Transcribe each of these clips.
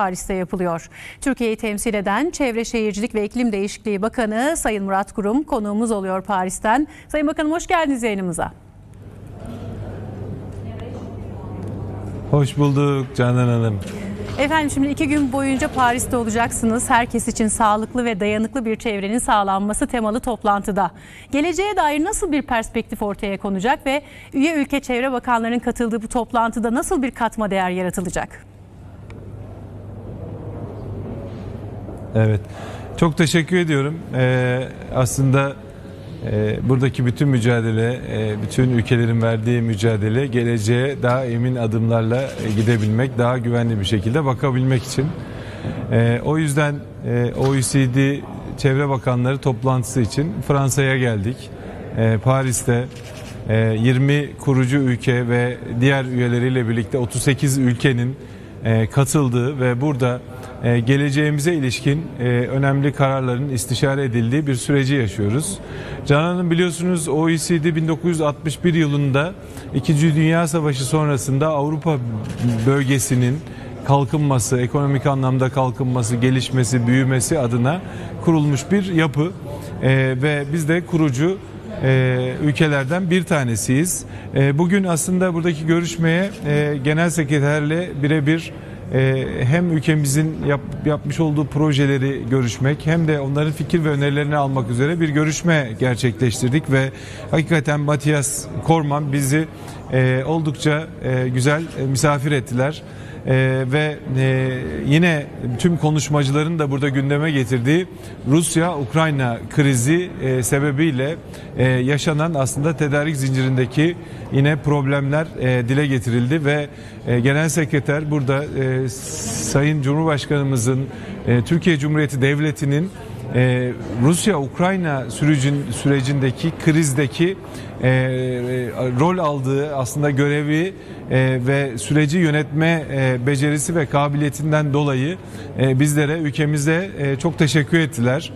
Paris'te yapılıyor. Türkiye'yi temsil eden Çevre Şehircilik ve İklim Değişikliği Bakanı Sayın Murat Kurum konuğumuz oluyor Paris'ten. Sayın Bakanım hoş geldiniz yayınımıza. Hoş bulduk Canan Hanım. Efendim şimdi iki gün boyunca Paris'te olacaksınız. Herkes için sağlıklı ve dayanıklı bir çevrenin sağlanması temalı toplantıda. Geleceğe dair nasıl bir perspektif ortaya konacak ve üye ülke çevre bakanlarının katıldığı bu toplantıda nasıl bir katma değer yaratılacak? Evet. Çok teşekkür ediyorum. Ee, aslında e, buradaki bütün mücadele, e, bütün ülkelerin verdiği mücadele geleceğe daha emin adımlarla e, gidebilmek, daha güvenli bir şekilde bakabilmek için. E, o yüzden e, OECD Çevre Bakanları toplantısı için Fransa'ya geldik. E, Paris'te e, 20 kurucu ülke ve diğer üyeleriyle birlikte 38 ülkenin e, katıldığı ve burada e, geleceğimize ilişkin e, önemli kararların istişare edildiği bir süreci yaşıyoruz. Canan Hanım biliyorsunuz OECD 1961 yılında 2. Dünya Savaşı sonrasında Avrupa bölgesinin kalkınması, ekonomik anlamda kalkınması, gelişmesi, büyümesi adına kurulmuş bir yapı E, ve biz de kurucu e, ülkelerden bir tanesiyiz. E, bugün aslında buradaki görüşmeye e, genel sekreterle birebir hem ülkemizin yap, yapmış olduğu projeleri görüşmek hem de onların fikir ve önerilerini almak üzere bir görüşme gerçekleştirdik ve hakikaten Matias Korman bizi e, oldukça e, güzel e, misafir ettiler. Ee, ve e, yine tüm konuşmacıların da burada gündeme getirdiği Rusya-Ukrayna krizi e, sebebiyle e, yaşanan aslında tedarik zincirindeki yine problemler e, dile getirildi ve e, Genel Sekreter burada e, Sayın Cumhurbaşkanımızın e, Türkiye Cumhuriyeti Devleti'nin e, Rusya-Ukrayna sürecin sürecindeki krizdeki e, e, rol aldığı aslında görevi e, ve süreci yönetme e, becerisi ve kabiliyetinden dolayı e, bizlere ülkemize e, çok teşekkür ettiler.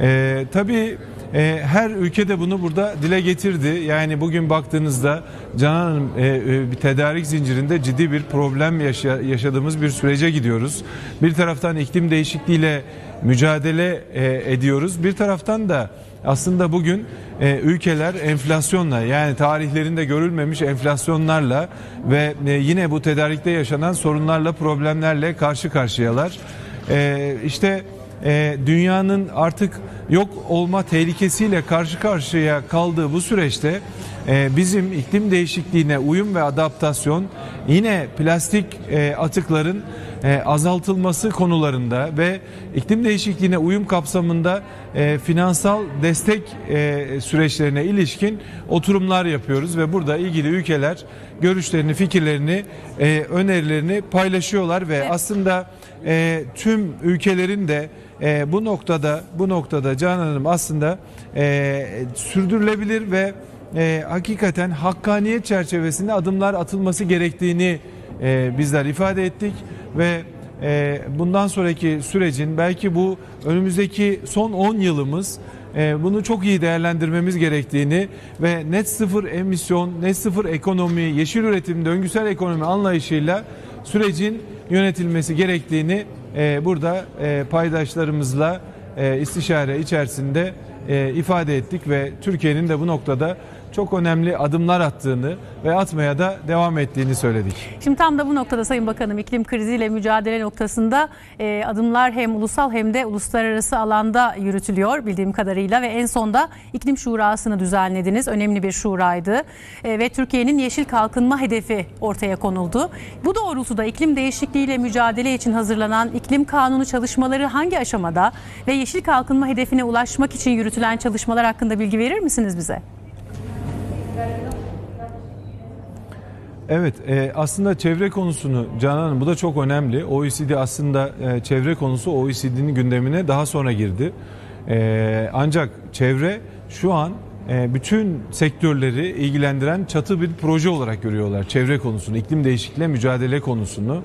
E, tabii e, her ülke de bunu burada dile getirdi. Yani bugün baktığınızda Canan Hanım e, e, bir tedarik zincirinde ciddi bir problem yaşa- yaşadığımız bir sürece gidiyoruz. Bir taraftan iklim değişikliğiyle mücadele e, ediyoruz. Bir taraftan da aslında bugün e, ülkeler enflasyonla yani tarihlerinde görülmemiş enflasyonlarla ve e, yine bu tedarikte yaşanan sorunlarla problemlerle karşı karşıyalar. E, işte e, dünyanın artık yok olma tehlikesiyle karşı karşıya kaldığı bu süreçte bizim iklim değişikliğine uyum ve adaptasyon yine plastik atıkların e, azaltılması konularında ve iklim değişikliğine uyum kapsamında e, finansal destek e, süreçlerine ilişkin oturumlar yapıyoruz ve burada ilgili ülkeler görüşlerini, fikirlerini, e, önerilerini paylaşıyorlar ve aslında e, tüm ülkelerin de e, bu noktada bu noktada Canan Hanım aslında e, sürdürülebilir ve e, hakikaten hakkaniyet çerçevesinde adımlar atılması gerektiğini e, bizler ifade ettik ve e, bundan sonraki sürecin belki bu önümüzdeki son 10 yılımız e, bunu çok iyi değerlendirmemiz gerektiğini ve net sıfır emisyon, net sıfır ekonomi, yeşil üretim, döngüsel ekonomi anlayışıyla sürecin yönetilmesi gerektiğini e, burada e, paydaşlarımızla istişare içerisinde ifade ettik ve Türkiye'nin de bu noktada çok önemli adımlar attığını ve atmaya da devam ettiğini söyledik. Şimdi tam da bu noktada Sayın Bakanım iklim kriziyle mücadele noktasında e, adımlar hem ulusal hem de uluslararası alanda yürütülüyor bildiğim kadarıyla ve en sonda iklim şurasını düzenlediniz. Önemli bir şuraydı E, ve Türkiye'nin yeşil kalkınma hedefi ortaya konuldu. Bu doğrultuda iklim değişikliğiyle mücadele için hazırlanan iklim kanunu çalışmaları hangi aşamada ve yeşil kalkınma hedefine ulaşmak için yürütülen çalışmalar hakkında bilgi verir misiniz bize? Evet e, aslında çevre konusunu Canan Hanım bu da çok önemli. OECD aslında e, çevre konusu OECD'nin gündemine daha sonra girdi. E, ancak çevre şu an e, bütün sektörleri ilgilendiren çatı bir proje olarak görüyorlar. Çevre konusunu, iklim değişikliğiyle mücadele konusunu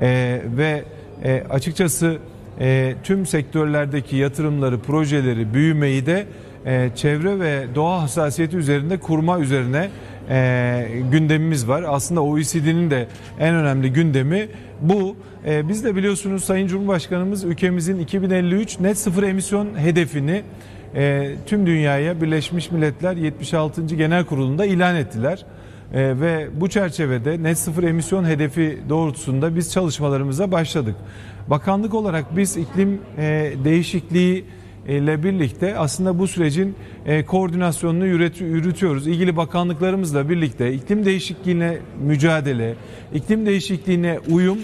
E, ve e, açıkçası e, tüm sektörlerdeki yatırımları, projeleri, büyümeyi de e, çevre ve doğa hassasiyeti üzerinde kurma üzerine e, gündemimiz var. Aslında OECD'nin de en önemli gündemi bu. E, biz de biliyorsunuz Sayın Cumhurbaşkanımız ülkemizin 2053 net sıfır emisyon hedefini e, tüm dünyaya Birleşmiş Milletler 76. Genel Kurulu'nda ilan ettiler. E, ve bu çerçevede net sıfır emisyon hedefi doğrultusunda biz çalışmalarımıza başladık. Bakanlık olarak biz iklim e, değişikliği ile birlikte aslında bu sürecin e, koordinasyonunu yürüt- yürütüyoruz. İlgili bakanlıklarımızla birlikte iklim değişikliğine mücadele, iklim değişikliğine uyum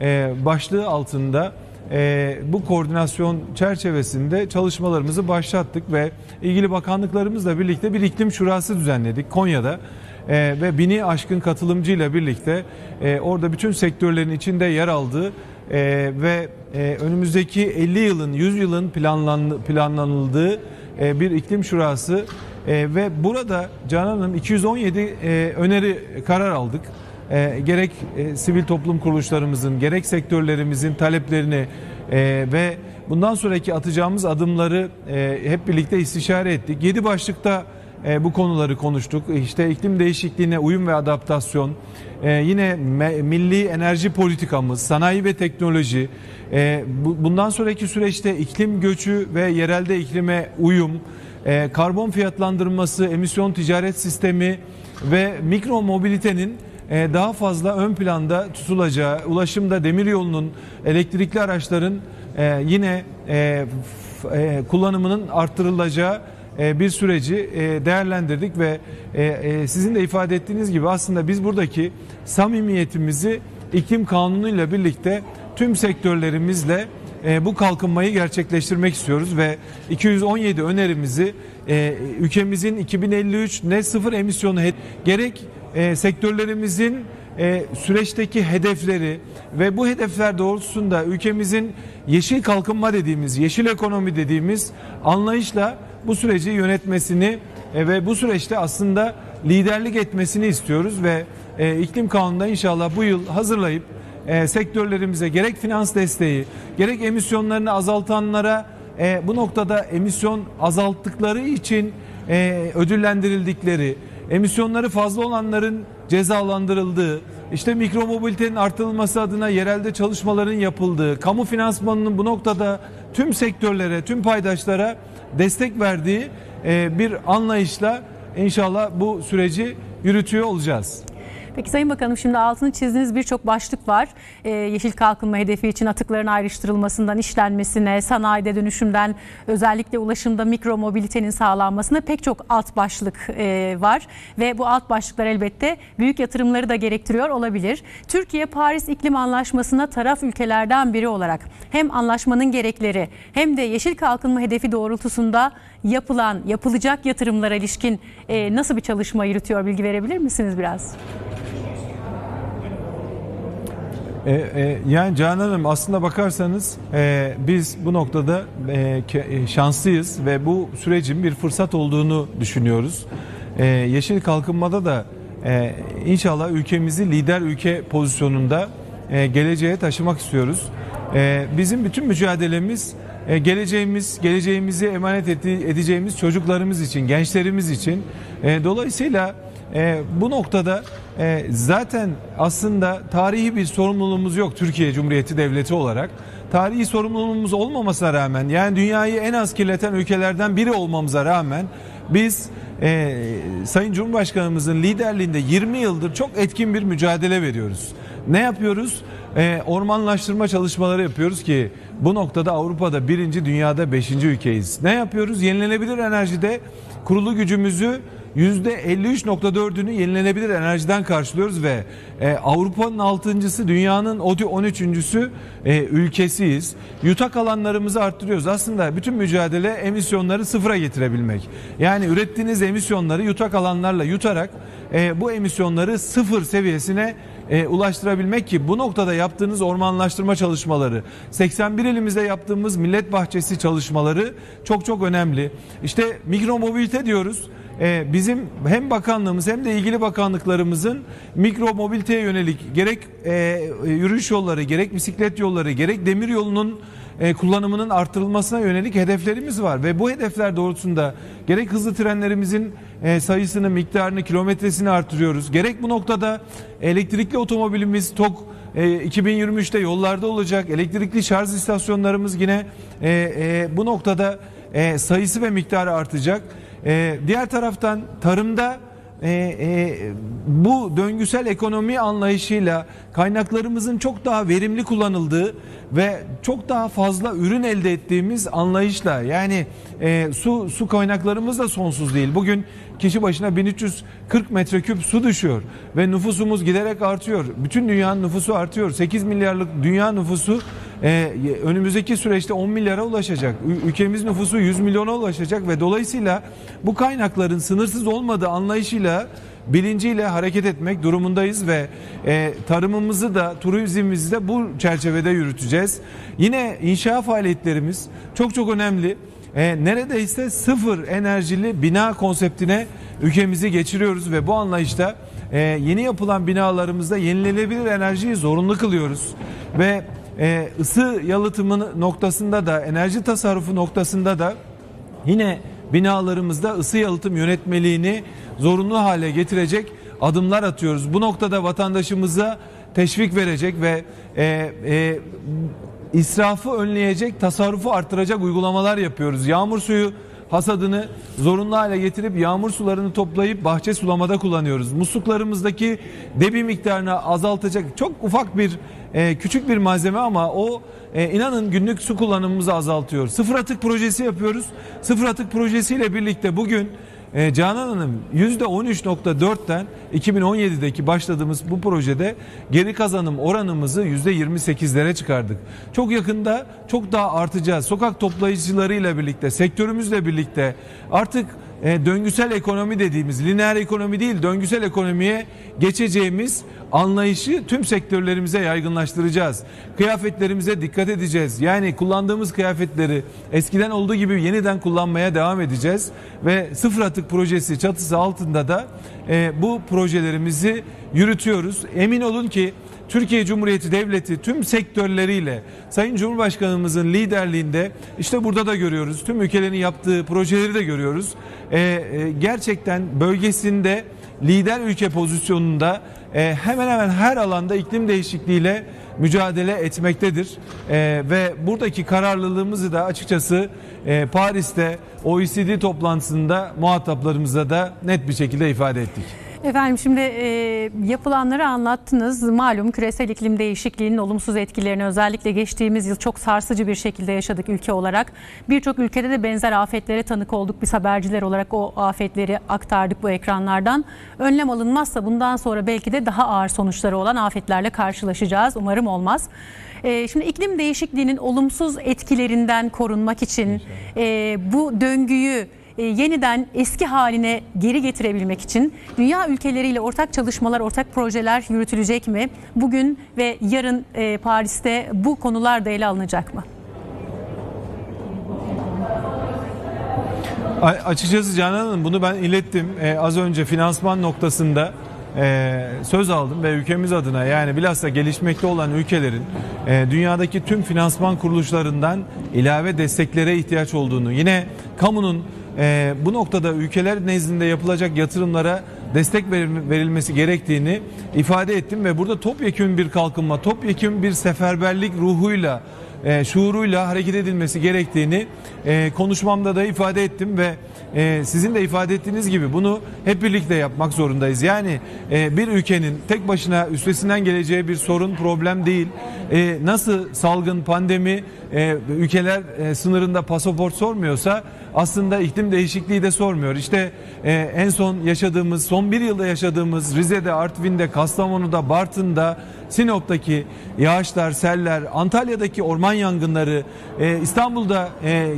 e, başlığı altında e, bu koordinasyon çerçevesinde çalışmalarımızı başlattık ve ilgili bakanlıklarımızla birlikte bir iklim şurası düzenledik Konya'da. E, ve bini aşkın katılımcıyla birlikte e, orada bütün sektörlerin içinde yer aldığı e, ve e, önümüzdeki 50 yılın 100 yılın planlan, planlanıldığı e, bir iklim şurası e, ve burada Canan Hanım 217 e, öneri karar aldık. E, gerek e, sivil toplum kuruluşlarımızın gerek sektörlerimizin taleplerini e, ve bundan sonraki atacağımız adımları e, hep birlikte istişare ettik. 7 başlıkta e, bu konuları konuştuk. İşte iklim değişikliğine uyum ve adaptasyon, e, yine me- milli enerji politikamız, sanayi ve teknoloji, e, bu, bundan sonraki süreçte iklim göçü ve yerelde iklime uyum, e, karbon fiyatlandırması, emisyon ticaret sistemi ve mikro mobilitenin e, daha fazla ön planda tutulacağı, ulaşımda demiryolunun, elektrikli araçların e, yine e, f- e, kullanımının arttırılacağı bir süreci e, değerlendirdik ve e, e, sizin de ifade ettiğiniz gibi aslında biz buradaki samimiyetimizi iklim kanunuyla birlikte tüm sektörlerimizle e, bu kalkınmayı gerçekleştirmek istiyoruz ve 217 önerimizi e, ülkemizin 2053 net sıfır emisyonu gerek e, sektörlerimizin e, süreçteki hedefleri ve bu hedefler doğrultusunda ülkemizin yeşil kalkınma dediğimiz, yeşil ekonomi dediğimiz anlayışla bu süreci yönetmesini e, ve bu süreçte aslında liderlik etmesini istiyoruz ve e, iklim kanununda inşallah bu yıl hazırlayıp e, sektörlerimize gerek finans desteği gerek emisyonlarını azaltanlara bu noktada emisyon azalttıkları için ödüllendirildikleri emisyonları fazla olanların cezalandırıldığı, işte mikro mobilitenin artırılması adına yerelde çalışmaların yapıldığı, kamu finansmanının bu noktada tüm sektörlere, tüm paydaşlara destek verdiği e, bir anlayışla inşallah bu süreci yürütüyor olacağız. Peki Sayın Bakanım şimdi altını çizdiğiniz birçok başlık var. Ee, yeşil kalkınma hedefi için atıkların ayrıştırılmasından işlenmesine, sanayide dönüşümden özellikle ulaşımda mikro mobilitenin sağlanmasına pek çok alt başlık e, var. Ve bu alt başlıklar elbette büyük yatırımları da gerektiriyor olabilir. Türkiye Paris İklim Anlaşması'na taraf ülkelerden biri olarak hem anlaşmanın gerekleri hem de yeşil kalkınma hedefi doğrultusunda yapılan, yapılacak yatırımlara ilişkin e, nasıl bir çalışma yürütüyor bilgi verebilir misiniz biraz? E, e, yani Canan Hanım aslında bakarsanız e, biz bu noktada e, ke- e, şanslıyız ve bu sürecin bir fırsat olduğunu düşünüyoruz. E, yeşil kalkınmada da e, inşallah ülkemizi lider ülke pozisyonunda e, geleceğe taşımak istiyoruz. E, bizim bütün mücadelemiz e, geleceğimiz, geleceğimizi emanet eti- edeceğimiz çocuklarımız için, gençlerimiz için. E, dolayısıyla e, bu noktada e, zaten aslında tarihi bir sorumluluğumuz yok Türkiye Cumhuriyeti Devleti olarak. Tarihi sorumluluğumuz olmamasına rağmen yani dünyayı en az kirleten ülkelerden biri olmamıza rağmen biz e, Sayın Cumhurbaşkanımızın liderliğinde 20 yıldır çok etkin bir mücadele veriyoruz. Ne yapıyoruz? E, ormanlaştırma çalışmaları yapıyoruz ki bu noktada Avrupa'da birinci, dünyada beşinci ülkeyiz. Ne yapıyoruz? Yenilenebilir enerjide kurulu gücümüzü %53.4'ünü yenilenebilir enerjiden karşılıyoruz ve e, Avrupa'nın 6.sı dünyanın 13.sü e, ülkesiyiz. Yutak alanlarımızı arttırıyoruz. Aslında bütün mücadele emisyonları sıfıra getirebilmek. Yani ürettiğiniz emisyonları yutak alanlarla yutarak e, bu emisyonları sıfır seviyesine e, ulaştırabilmek ki bu noktada yaptığınız ormanlaştırma çalışmaları, 81 ilimizde yaptığımız millet bahçesi çalışmaları çok çok önemli. İşte mikro mobilite diyoruz. E, bizim hem bakanlığımız hem de ilgili bakanlıklarımızın mikro mobiliteye yönelik gerek e, yürüyüş yolları, gerek bisiklet yolları, gerek demir yolunun e, kullanımının artırılmasına yönelik hedeflerimiz var ve bu hedefler doğrultusunda gerek hızlı trenlerimizin sayısını, miktarını, kilometresini artırıyoruz. Gerek bu noktada elektrikli otomobilimiz TOK e, 2023'te yollarda olacak. Elektrikli şarj istasyonlarımız yine bu noktada sayısı ve miktarı artacak. E, diğer taraftan tarımda e, e, bu döngüsel ekonomi anlayışıyla kaynaklarımızın çok daha verimli kullanıldığı ve çok daha fazla ürün elde ettiğimiz anlayışla yani e, su su kaynaklarımız da sonsuz değil. Bugün kişi başına 1340 metreküp su düşüyor ve nüfusumuz giderek artıyor. Bütün dünyanın nüfusu artıyor. 8 milyarlık dünya nüfusu e, önümüzdeki süreçte 10 milyara ulaşacak. Ülkemiz nüfusu 100 milyona ulaşacak ve dolayısıyla bu kaynakların sınırsız olmadığı anlayışıyla bilinciyle hareket etmek durumundayız ve e, tarımımızı da turizmimizi de bu çerçevede yürüteceğiz. Yine inşaat faaliyetlerimiz çok çok önemli. E, neredeyse sıfır enerjili bina konseptine ülkemizi geçiriyoruz ve bu anlayışta e, yeni yapılan binalarımızda yenilenebilir enerjiyi zorunlu kılıyoruz ve e, ısı yalıtımı noktasında da enerji tasarrufu noktasında da yine binalarımızda ısı yalıtım yönetmeliğini zorunlu hale getirecek adımlar atıyoruz. Bu noktada vatandaşımıza teşvik verecek ve e, e, israfı önleyecek, tasarrufu artıracak uygulamalar yapıyoruz. Yağmur suyu hasadını zorunlu hale getirip yağmur sularını toplayıp bahçe sulamada kullanıyoruz. Musluklarımızdaki debi miktarını azaltacak çok ufak bir e, küçük bir malzeme ama o e, inanın günlük su kullanımımızı azaltıyor. Sıfır atık projesi yapıyoruz. Sıfır atık projesiyle birlikte bugün e, Canan Hanım %13.4'ten 2017'deki başladığımız bu projede geri kazanım oranımızı %28'lere çıkardık. Çok yakında çok daha artacağız. Sokak toplayıcılarıyla birlikte, sektörümüzle birlikte artık e, döngüsel ekonomi dediğimiz lineer ekonomi değil döngüsel ekonomiye geçeceğimiz anlayışı tüm sektörlerimize yaygınlaştıracağız. Kıyafetlerimize dikkat edeceğiz. Yani kullandığımız kıyafetleri eskiden olduğu gibi yeniden kullanmaya devam edeceğiz ve sıfır atık projesi çatısı altında da e, bu projelerimizi yürütüyoruz. Emin olun ki Türkiye Cumhuriyeti Devleti tüm sektörleriyle Sayın Cumhurbaşkanımızın liderliğinde işte burada da görüyoruz. Tüm ülkelerin yaptığı projeleri de görüyoruz. Ee, e, gerçekten bölgesinde lider ülke pozisyonunda e, hemen hemen her alanda iklim değişikliğiyle mücadele etmektedir. Ee, ve buradaki kararlılığımızı da açıkçası e, Paris'te OECD toplantısında muhataplarımıza da net bir şekilde ifade ettik. Efendim şimdi e, yapılanları anlattınız. Malum küresel iklim değişikliğinin olumsuz etkilerini özellikle geçtiğimiz yıl çok sarsıcı bir şekilde yaşadık ülke olarak. Birçok ülkede de benzer afetlere tanık olduk. Biz haberciler olarak o afetleri aktardık bu ekranlardan. Önlem alınmazsa bundan sonra belki de daha ağır sonuçları olan afetlerle karşılaşacağız. Umarım olmaz. E, şimdi iklim değişikliğinin olumsuz etkilerinden korunmak için e, bu döngüyü e, yeniden eski haline geri getirebilmek için dünya ülkeleriyle ortak çalışmalar, ortak projeler yürütülecek mi? Bugün ve yarın e, Paris'te bu konular da ele alınacak mı? A- Açıkçası Canan Hanım bunu ben ilettim. Ee, az önce finansman noktasında e, söz aldım ve ülkemiz adına yani bilhassa gelişmekte olan ülkelerin e, dünyadaki tüm finansman kuruluşlarından ilave desteklere ihtiyaç olduğunu yine kamunun e, bu noktada ülkeler nezdinde yapılacak yatırımlara destek verilme- verilmesi gerektiğini ifade ettim ve burada topyekün bir kalkınma, topyekün bir seferberlik ruhuyla e, şuuruyla hareket edilmesi gerektiğini e, konuşmamda da ifade ettim ve e, sizin de ifade ettiğiniz gibi bunu hep birlikte yapmak zorundayız. Yani bir ülkenin tek başına üstesinden geleceği bir sorun problem değil. Nasıl salgın pandemi e, ülkeler e, sınırında pasaport sormuyorsa aslında iklim değişikliği de sormuyor. İşte e, en son yaşadığımız, son bir yılda yaşadığımız Rize'de, Artvin'de, Kastamonu'da, Bartın'da, Sinop'taki yağışlar, seller, Antalya'daki orman yangınları, İstanbul'da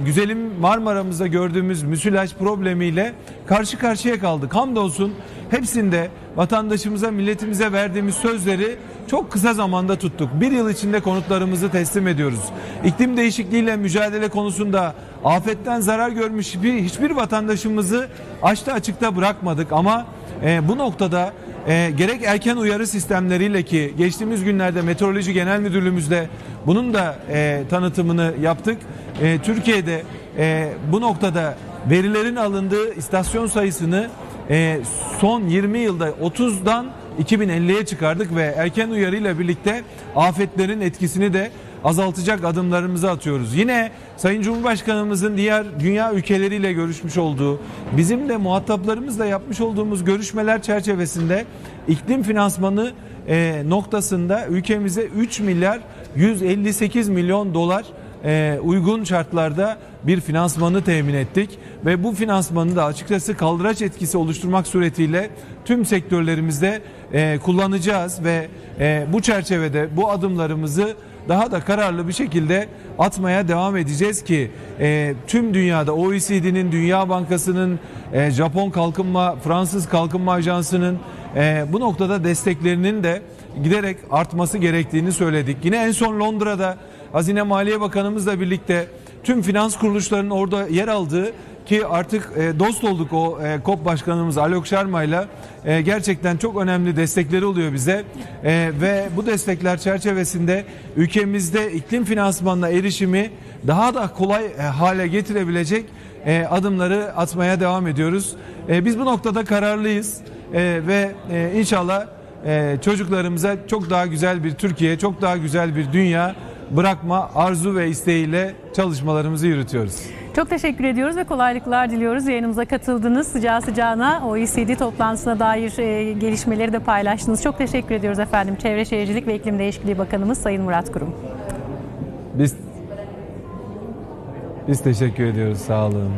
güzelim Marmara'mızda gördüğümüz müsilaj problemiyle karşı karşıya kaldık. Hamdolsun hepsinde vatandaşımıza, milletimize verdiğimiz sözleri çok kısa zamanda tuttuk. Bir yıl içinde konutlarımızı teslim ediyoruz. İklim değişikliğiyle mücadele konusunda afetten zarar görmüş hiçbir, hiçbir vatandaşımızı açta açıkta bırakmadık ama e, bu noktada e, gerek erken uyarı sistemleriyle ki geçtiğimiz günlerde Meteoroloji Genel Müdürlüğümüzde bunun da e, tanıtımını yaptık. E, Türkiye'de e, bu noktada verilerin alındığı istasyon sayısını e, son 20 yılda 30'dan 2050'ye çıkardık ve erken uyarıyla birlikte afetlerin etkisini de azaltacak adımlarımızı atıyoruz. Yine Sayın Cumhurbaşkanımızın diğer dünya ülkeleriyle görüşmüş olduğu, bizim de muhataplarımızla yapmış olduğumuz görüşmeler çerçevesinde iklim finansmanı e, noktasında ülkemize 3 milyar 158 milyon dolar e, uygun şartlarda bir finansmanı temin ettik ve bu finansmanı da açıkçası kaldıraç etkisi oluşturmak suretiyle tüm sektörlerimizde e, kullanacağız ve e, bu çerçevede bu adımlarımızı daha da kararlı bir şekilde atmaya devam edeceğiz ki e, tüm dünyada OECD'nin, Dünya Bankası'nın, e, Japon Kalkınma, Fransız Kalkınma Ajansı'nın e, bu noktada desteklerinin de giderek artması gerektiğini söyledik. Yine en son Londra'da Hazine Maliye Bakanımızla birlikte tüm finans kuruluşlarının orada yer aldığı ki artık e, dost olduk o e, KOP Başkanımız Alok Sharma'yla e, gerçekten çok önemli destekleri oluyor bize E, ve bu destekler çerçevesinde ülkemizde iklim finansmanına erişimi daha da kolay e, hale getirebilecek e, adımları atmaya devam ediyoruz. E, biz bu noktada kararlıyız E, ve e, inşallah e, çocuklarımıza çok daha güzel bir Türkiye, çok daha güzel bir dünya bırakma arzu ve isteğiyle çalışmalarımızı yürütüyoruz. Çok teşekkür ediyoruz ve kolaylıklar diliyoruz. Yayınımıza katıldınız. Sıcağı sıcağına OECD toplantısına dair e, gelişmeleri de paylaştınız. Çok teşekkür ediyoruz efendim. Çevre Şehircilik ve İklim Değişikliği Bakanımız Sayın Murat Kurum. Biz biz teşekkür ediyoruz. Sağ olun.